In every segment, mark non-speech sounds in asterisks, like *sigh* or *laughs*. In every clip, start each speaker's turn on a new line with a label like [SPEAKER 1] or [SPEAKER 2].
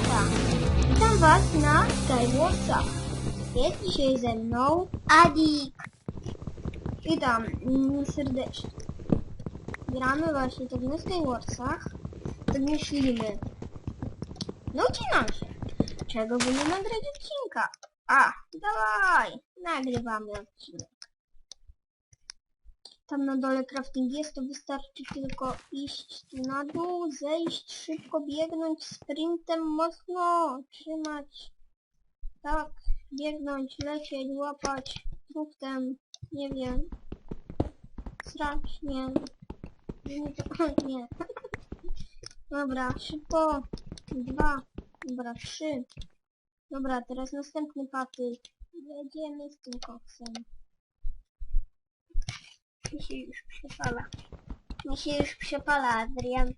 [SPEAKER 1] świata. Witam Was na Skywarsach. Jest dzisiaj ze mną Adik. Witam serdecznie. Gramy właśnie tak na Skywarsach. Tak myślimy. Nudzi nam się. Czego nie nagrać odcinka? A, dawaj, nagrywamy odcinek. Tam na dole crafting jest, to wystarczy tylko iść tu na dół, zejść, szybko biegnąć, sprintem mocno trzymać. Tak, biegnąć, lecieć, łapać, truptem, nie wiem. Srać, nie. *laughs* Nie. Dobra, szybko. Dwa, dobra, trzy. Dobra, teraz następny patyk. Jedziemy z tym koksem. Mi się już przepala. Mi się już przepala, Adrian.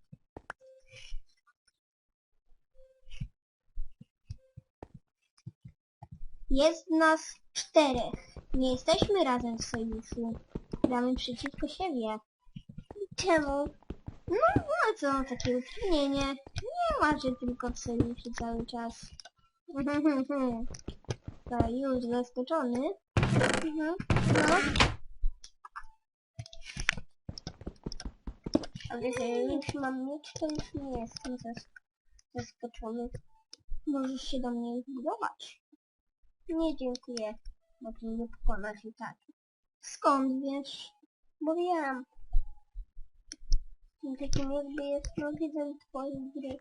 [SPEAKER 1] Jest nas czterech. Nie jesteśmy razem w sojuszu. Gramy przeciwko siebie. Czemu? No, no co, takie utrudnienie. Nie ma, że tylko w sojuszu cały czas. *laughs* To już zaskoczony. Mhm. No. Ale jeżeli już mam mieć, to już nie jestem zas zaskoczony. Możesz się do mnie już budować. Nie dziękuję, bo ty nie pokonasz i tak. Skąd wiesz? Bo wiem. Tym takim jakby jest widzę twojej gry.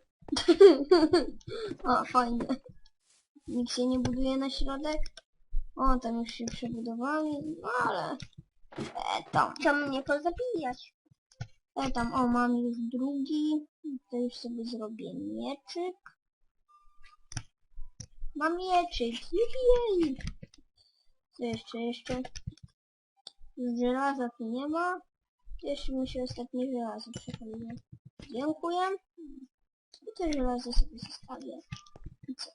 [SPEAKER 1] *laughs* o, fajnie. Nikt się nie buduje na środek? O, tam już się przebudowali, no ale... E, tam. Czemu mnie pozabijać? Tam, o, mam już drugi. To już sobie zrobię mieczyk. Mam mieczyk, jej! Co jeszcze, jeszcze? Żelaza tu nie ma. Jeszcze mi się ostatnie żelazo przepaliło. Dziękuję. I to żelazo sobie zostawię. I co?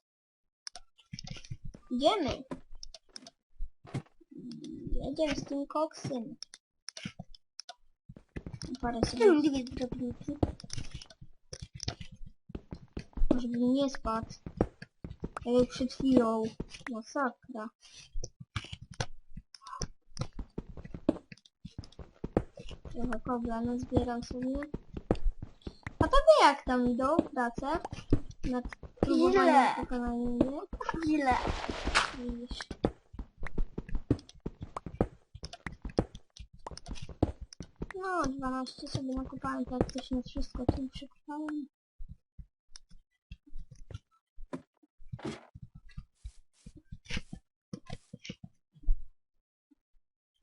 [SPEAKER 1] Idziemy. Jedziemy z tym koksem. Parę sobie dwie drobniki. Żeby nie spadł. Jak przed chwilą. Masakra. Trochę kobla nazbieram sobie. A tobie jak tam idą prace? Nad próbowaniem pokonania mnie?
[SPEAKER 2] Źle.
[SPEAKER 1] Widzisz. No, 12 sobie nakopałem praktycznie wszystko, czym przekopałem.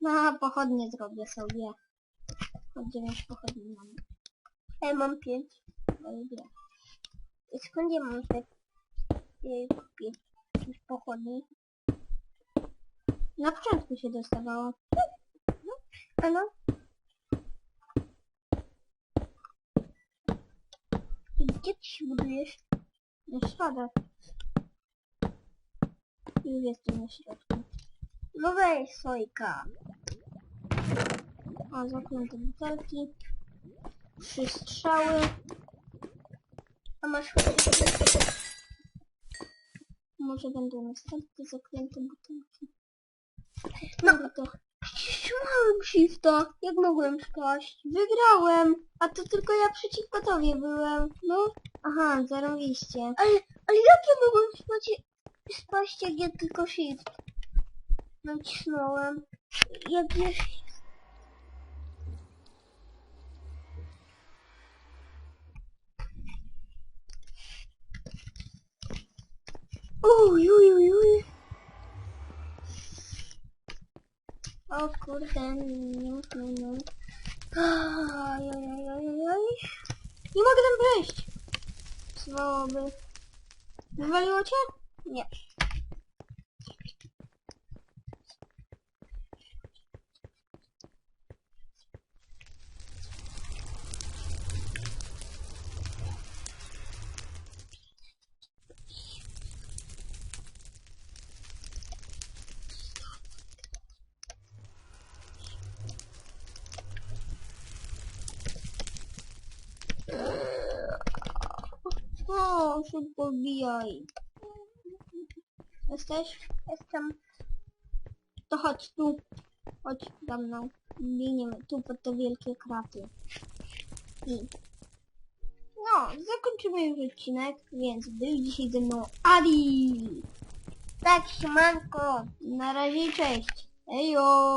[SPEAKER 1] No, pochodnie zrobię sobie. Od 9 pochodni mam.
[SPEAKER 2] Ja mam pięć.
[SPEAKER 1] Lubię.
[SPEAKER 2] I skąd ja mam te y, pięć już pochodni?
[SPEAKER 1] Na początku się dostawało.
[SPEAKER 2] No? I ty się budujesz?
[SPEAKER 1] Na środek. Już jestem na środku.
[SPEAKER 2] No weź sojka.
[SPEAKER 1] O, zamknięte butelki. Trzy strzały.
[SPEAKER 2] A masz
[SPEAKER 1] Może będą następne zaklęte butelki.
[SPEAKER 2] No.
[SPEAKER 1] Kurde.
[SPEAKER 2] Shifta. Jak mogłem spaść?
[SPEAKER 1] Wygrałem! A to tylko ja przeciwko tobie byłem. No. Aha, zarobiście.
[SPEAKER 2] Ale, ale jak ja mogłem spać, spaść, jak ja tylko shift nacisnąłem? Jak.
[SPEAKER 1] O kurde,
[SPEAKER 2] aj, aj, aj.
[SPEAKER 1] Nie mogę tam przejść! Słaby. Wywaliło cię?
[SPEAKER 2] Nie.
[SPEAKER 1] O, No, szybko wbijaj. Jesteś?
[SPEAKER 2] Jestem.
[SPEAKER 1] To chodź tu. Chodź za mną. Biegniemy tu pod te wielkie kraty. I... No, zakończymy już odcinek, więc był dzisiaj ze mną Adi.
[SPEAKER 2] Tak, siemanko.
[SPEAKER 1] Na razie, cześć. Ejo!